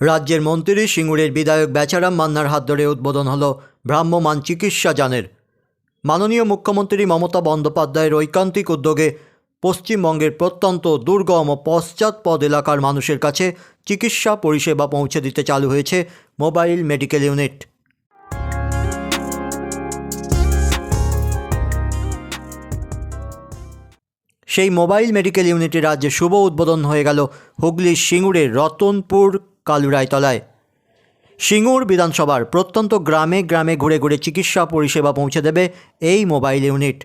রাজ্যের মন্ত্রী সিঙ্গুরের বিধায়ক বেচারাম মান্নার হাত ধরে উদ্বোধন হল ভ্রাম্যমান চিকিৎসা যানের। মাননীয় মুখ্যমন্ত্রী মমতা বন্দ্যোপাধ্যায়ের ঐকান্তিক উদ্যোগে পশ্চিমবঙ্গের প্রত্যন্ত দুর্গম ও পশ্চাৎপদ এলাকার মানুষের কাছে চিকিৎসা পরিষেবা পৌঁছে দিতে চালু হয়েছে মোবাইল মেডিকেল ইউনিট। সেই মোবাইল মেডিকেল ইউনিটের রাজ্যে শুভ উদ্বোধন হয়ে গেল হুগলির সিঙ্গুরের রতনপুর কালুরাইতলায়। সিঙ্গুর বিধানসভার প্রত্যন্ত গ্রামে গ্রামে ঘুরে ঘুরে চিকিৎসা পরিষেবা পৌঁছে দেবে এই মোবাইল ইউনিট।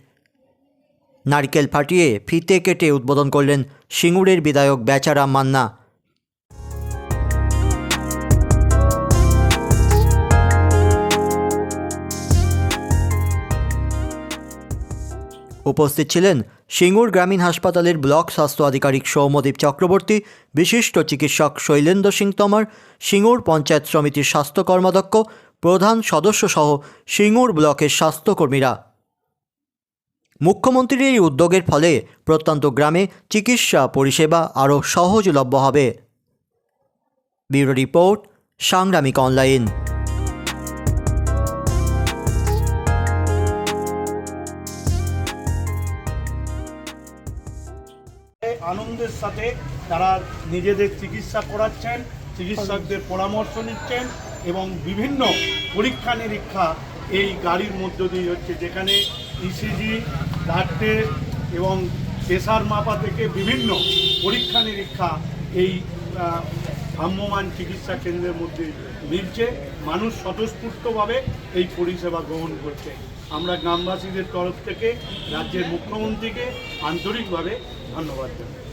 নারকেল ফাটিয়ে ফিতে কেটে উদ্বোধন করলেন সিঙ্গুরের বিধায়ক বেচারাম মান্না। উপস্থিত ছিলেন সিঙ্গুর গ্রামীণ হাসপাতালের ব্লক স্বাস্থ্য আধিকারিক সৌম্যদীপ চক্রবর্তী, বিশিষ্ট চিকিৎসক শৈলেন্দ্র সিং তমার, সিঙ্গুর পঞ্চায়েত সমিতির স্বাস্থ্য কর্মাধ্যক্ষ, প্রধান সদস্য সহ সিঙ্গুর ব্লকের স্বাস্থ্যকর্মীরা। মুখ্যমন্ত্রীর এই উদ্যোগের ফলে প্রত্যন্ত গ্রামে চিকিৎসা পরিষেবা আরও সহজলভ্য হবে। Bureau report, Sangramik online. আনন্দের সাথে তারা নিজেদের চিকিৎসা করাচ্ছেন, চিকিৎসকদের পরামর্শ নিচ্ছেন এবং বিভিন্ন পরীক্ষা নিরীক্ষা এই গাড়ির মধ্য দিয়ে হচ্ছে, যেখানে ইসিজি ব্লাড টেস্ট এবং প্রেশার মাপা থেকে বিভিন্ন পরীক্ষা নিরীক্ষা এই আহ, ভ্রাম্যমাণ চিকিৎসা কেন্দ্রের মধ্যে মিলছে। মানুষ স্বতঃস্ফূর্তভাবে এই পরিষেবা গ্রহণ করছে। আমরা গ্রামবাসীদের তরফ থেকে রাজ্যের মুখ্যমন্ত্রীকে আন্তরিকভাবে ধন্যবাদ জানাই।